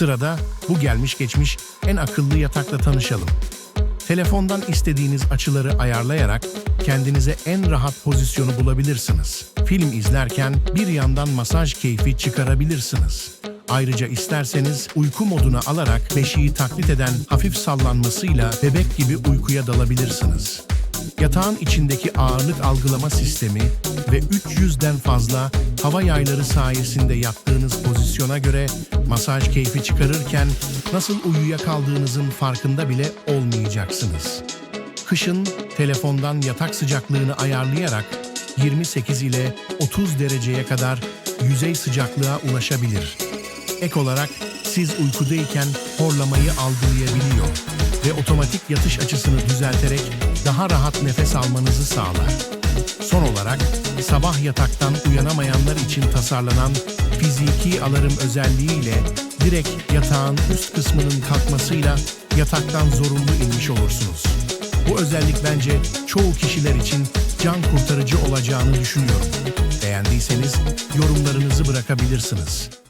Sırada bu gelmiş geçmiş en akıllı yatakla tanışalım. Telefondan istediğiniz açıları ayarlayarak kendinize en rahat pozisyonu bulabilirsiniz. Film izlerken bir yandan masaj keyfi çıkarabilirsiniz. Ayrıca isterseniz uyku moduna alarak beşiği taklit eden hafif sallanmasıyla bebek gibi uykuya dalabilirsiniz. Yatağın içindeki ağırlık algılama sistemi ve 300'den fazla hava yayları sayesinde yattığınız pozisyona göre masaj keyfi çıkarırken nasıl uyuyakaldığınızın farkında bile olmayacaksınız. Kışın telefondan yatak sıcaklığını ayarlayarak 28 ile 30 dereceye kadar yüzey sıcaklığa ulaşabilir. Ek olarak siz uykudayken horlamayı algılayabiliyor ve otomatik yatış açısını düzelterek daha rahat nefes almanızı sağlar. Son olarak sabah yataktan uyanamayanlar için tasarlanan fiziki alarm özelliğiyle direkt yatağın üst kısmının kalkmasıyla yataktan zorunlu inmiş olursunuz. Bu özellik bence çoğu kişiler için can kurtarıcı olacağını düşünüyorum. Beğendiyseniz yorumlarınızı bırakabilirsiniz.